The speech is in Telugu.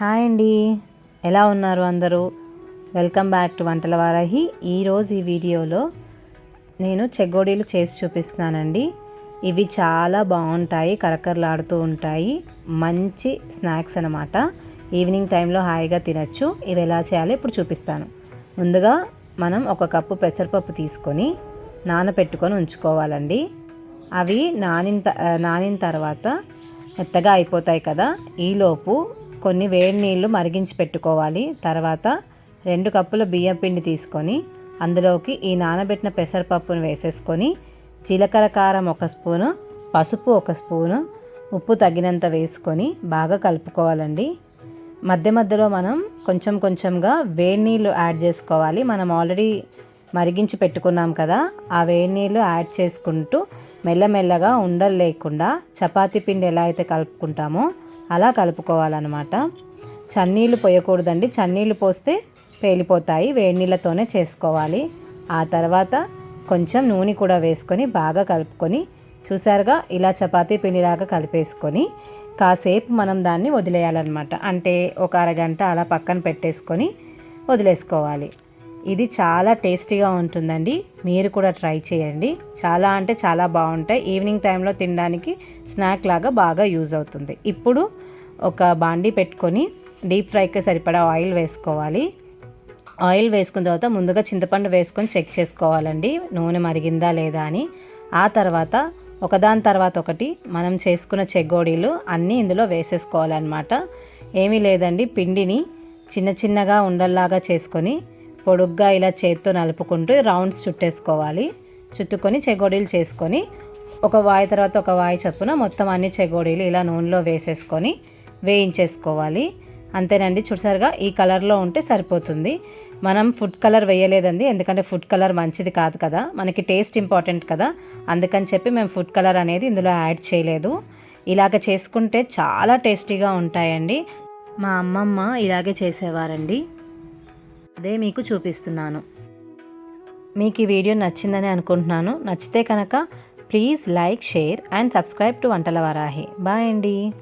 హాయ్ అండి. ఎలా ఉన్నారు అందరూ? వెల్కమ్ బ్యాక్ టు వంటల వారాహి. ఈరోజు ఈ వీడియోలో నేను చెగ్గోడీలు చేసి చూపిస్తున్నానండి. ఇవి చాలా బాగుంటాయి కరకరలాడుతూ ఉంటాయి. మంచి స్నాక్స్ అనమాట ఈవినింగ్ టైంలో హాయిగా తినచ్చు. ఇవి ఎలా చేయాలో ఇప్పుడు చూపిస్తాను. ముందుగా మనం ఒక కప్పు పెసరపప్పు తీసుకొని నానబెట్టుకొని ఉంచుకోవాలండి. అవి నానిన నానిన తర్వాత మెత్తగా అయిపోతాయి కదా. ఈలోపు కొన్ని వేడి నీళ్ళు మరిగించి పెట్టుకోవాలి. తర్వాత రెండు కప్పుల బియ్యం పిండి తీసుకొని అందులోకి ఈ నానబెట్టిన పెసరపప్పును వేసేసుకొని జీలకర్ర కారం ఒక స్పూను పసుపు ఒక స్పూను ఉప్పు తగినంత వేసుకొని బాగా కలుపుకోవాలండి. మధ్య మధ్యలో మనం కొంచెం కొంచెంగా వేడి నీళ్ళు యాడ్ చేసుకోవాలి. మనం ఆల్రెడీ మరిగించి పెట్టుకున్నాం కదా ఆ వేడి నీళ్ళు యాడ్ చేసుకుంటూ మెల్లమెల్లగా ఉండలు లేకుండా చపాతీ పిండి ఎలా అయితే కలుపుకుంటామో అలా కలుపుకోవాలన్నమాట. చన్నీళ్ళు పోయకూడదండి. చన్నీళ్ళు పోస్తే పేలిపోతాయి. వేడి నీళ్ళతోనే చేసుకోవాలి. ఆ తర్వాత కొంచెం నూనె కూడా వేసుకొని బాగా కలుపుకొని చూసారుగా ఇలా చపాతీ పిండిలాగా కలిపేసుకొని కాసేపు మనం దాన్ని వదిలేయాలన్నమాట. అంటే ఒక అరగంట అలా పక్కన పెట్టేసుకొని వదిలేసుకోవాలి. ఇది చాలా టేస్టీగా ఉంటుందండి. మీరు కూడా ట్రై చేయండి. చాలా అంటే చాలా బాగుంటాయి. ఈవినింగ్ టైంలో తినడానికి స్నాక్ లాగా బాగా యూజ్ అవుతుంది. ఇప్పుడు ఒక బాండీ పెట్టుకొని డీప్ ఫ్రైకి సరిపడా ఆయిల్ వేసుకోవాలి. ఆయిల్ వేసుకున్న తర్వాత ముందుగా చింతపండు వేసుకొని చెక్ చేసుకోవాలండి. నూనె మరిగిందా లేదా అని. ఆ తర్వాత ఒకదాని తర్వాత ఒకటి మనం చేసుకున్న చెగ్గోడీలు అన్నీ ఇందులో వేసేసుకోవాలన్నమాట. ఏమీ లేదండి. పిండిని చిన్న చిన్నగా ఉండల్లాగా చేసుకొని పొడుగ్గా ఇలా చేత్తో నలుపుకుంటూ రౌండ్స్ చుట్టేసుకోవాలి. చుట్టుకొని చెగోడీలు చేసుకొని ఒక వాయి తర్వాత ఒక వాయి చొప్పున మొత్తం అన్ని చెగోడీలు ఇలా నూనెలో వేసేసుకొని వేయించేసుకోవాలి. అంతేనండి చూసారుగా ఈ కలర్లో ఉంటే సరిపోతుంది. మనం ఫుడ్ కలర్ వేయలేదండి ఎందుకంటే ఫుడ్ కలర్ మంచిది కాదు కదా. మనకి టేస్ట్ ఇంపార్టెంట్ కదా. అందుకని చెప్పి మేము ఫుడ్ కలర్ అనేది ఇందులో యాడ్ చేయలేదు. ఇలాగ చేసుకుంటే చాలా టేస్టీగా ఉంటాయండి. మా అమ్మమ్మ ఇలాగే చేసేవారండి. అదే మీకు చూపిస్తున్నాను. మీకు ఈ వీడియో నచ్చిందని అనుకుంటున్నాను. నచ్చితే కనుక please like share and subscribe to Vantala Varahi. Bye అండి.